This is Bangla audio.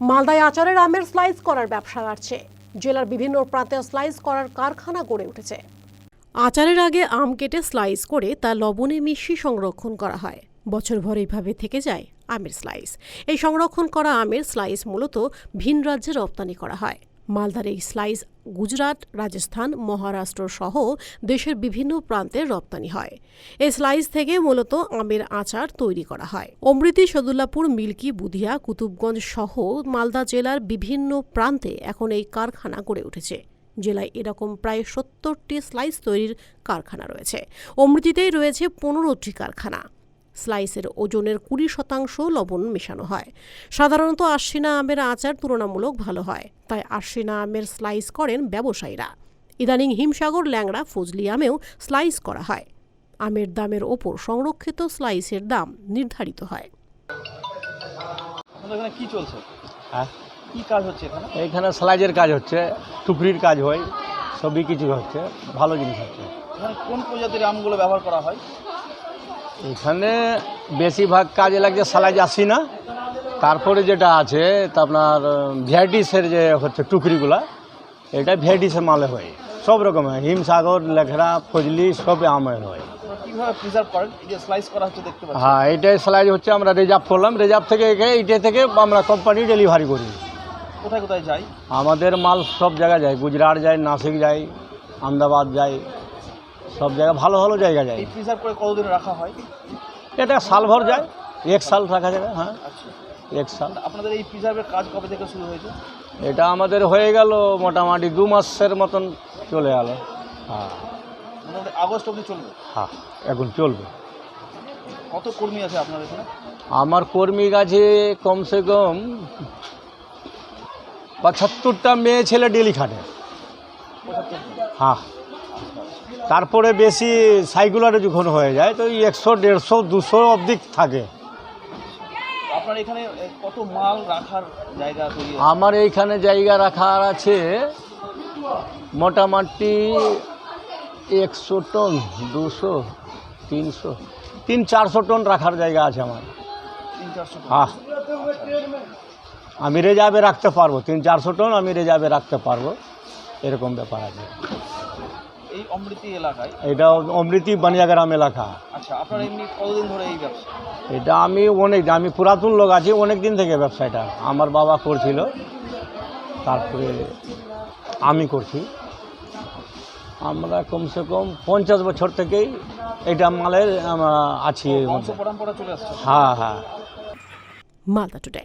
মালদায় আচারের আমের স্লাইস করার ব্যবসা বাড়ছে। জেলার বিভিন্ন প্রান্তে স্লাইস করার কারখানা গড়ে উঠেছে। আচারের আগে আম কেটে স্লাইস করে তা লবণে মিশিয়ে সংরক্ষণ করা হয়। বছরভর এইভাবে থেকে যায় আমের স্লাইস এই সংরক্ষণ করা আমের স্লাইস মূলত ভিন রাজ্যে রপ্তানি করা হয়। মালদার এই স্লাইস গুজরাট, রাজস্থান, মহারাষ্ট্র সহ দেশের বিভিন্ন প্রান্তে রপ্তানি হয়। এই স্লাইস থেকে মূলত আমের আচার তৈরি করা হয়। অমৃতি, সদুল্লাপুর, মিল্কি, বুধিয়া, কুতুবগঞ্জ সহ মালদা জেলার বিভিন্ন প্রান্তে এখন এই কারখানা গড়ে উঠেছে। জেলায় এরকম প্রায় সত্তরটি স্লাইস তৈরির কারখানা রয়েছে। অমৃতিতেই রয়েছে পনেরোটি কারখানা। স্লাইসের ওজনের কুড়ি শতাংশ লবণ মেশানো হয়। সাধারণত আশ্বিনা আমের আচার তুলনামূলক ভালো হয় তাই আশ্বিনা আমের স্লাইস করেন ব্যবসায়ীরা। ইদানিং হিমসাগর ল্যাংড়া ফজলি আমেও স্লাইস করা হয়। আমের দামের ওপর সংরক্ষিত স্লাইসের দাম নির্ধারিত হয়। এখানে কি চলছে? হ্যাঁ? কি কাজ হচ্ছে এখানে? স্লাইজের কাজ হচ্ছে টুকরির কাজ হয় সবই কিছু হচ্ছে ভালো জিনিস হচ্ছে। কোন প্রজাতির আমগুলো ব্যবহার করা হয়? এখানে বেশিরভাগ কাজে লাগছে স্লাইজ আসি না তারপরে যেটা আছে তা আপনার ভ্যারাইটিসের যে হচ্ছে টুকরিগুলা এটা ভ্যারাইটিসের মালে হয়। সব রকমের হিমসাগর লেখরা ফজলি সব আমের হয়। হ্যাঁ এটাই স্লাইজ হচ্ছে আমরা রিজার্ভ করলাম। রিজার্ভ থেকে একে- এইটা থেকে আমরা কোম্পানি ডেলিভারি করি। কোথায় কোথায় যাই আমাদের মাল সব জায়গায় যায়। গুজরাট যায় নাসিক যায় আহমেদাবাদ যায়। সব জায়গা ভালো ভালো জায়গা যায়। প্রিজার্ভ করে কতদিন রাখা হয়? এটা সালভর যায়। এক সাল রাখা যাবে হ্যাঁ। আচ্ছা। এক সাল। আপনাদের এই প্রিজার্ভের কাজ কবে থেকে শুরু হয়েছে? এটা আমাদের হয়ে গেল মোটামুটি দু মাসের মতন চলে গেল হ্যাঁ। মোটামুটি আগস্ট অবধি চলবে? হ্যাঁ এখন চলবে। কত কর্মী আছে আপনার এখানে? আমার কর্মী কাছে কমসে কম পঁচাত্তরটা মেয়ে ছেলে ডেলি খাটে। হ্যাঁ। তারপরে বেশি সাইকুলারে যখন হয়ে যায় তো একশো দেড়শো দুশো অবধি থাকে। আপনার এখানে কত মাল রাখার জায়গা আমার এইখানে জায়গা রাখার আছে মোটামুটি একশো টন দুশো তিনশো তিন চারশো টন রাখার জায়গা আছে আমার। হ্যাঁ। আমি রেজার্ভে রাখতে পারব তিন চারশো টন আমি রেজার্ভে রাখতে পারব এরকম ব্যাপার আছে। এই অমৃতি এলাকায়? এটা অমৃতি বানিয়াগ্রাম এলাকা। আচ্ছা আপনার এমনি কতদিন ধরে এই ব্যবসা? এটা আমি অনেক আমি পুরাতন লোক আছি অনেক দিন থেকে ব্যবসাটা। আমার বাবা করছিল তারপরে আমি করছি। আমরা কমসে কম পঞ্চাশ বছর থেকেই এটা মালের আছি এর বংশ মধ্যে। পরম্পরা চলে আসছে। হ্যাঁ। হ্যাঁ। হ্যাঁ মালদা টুডে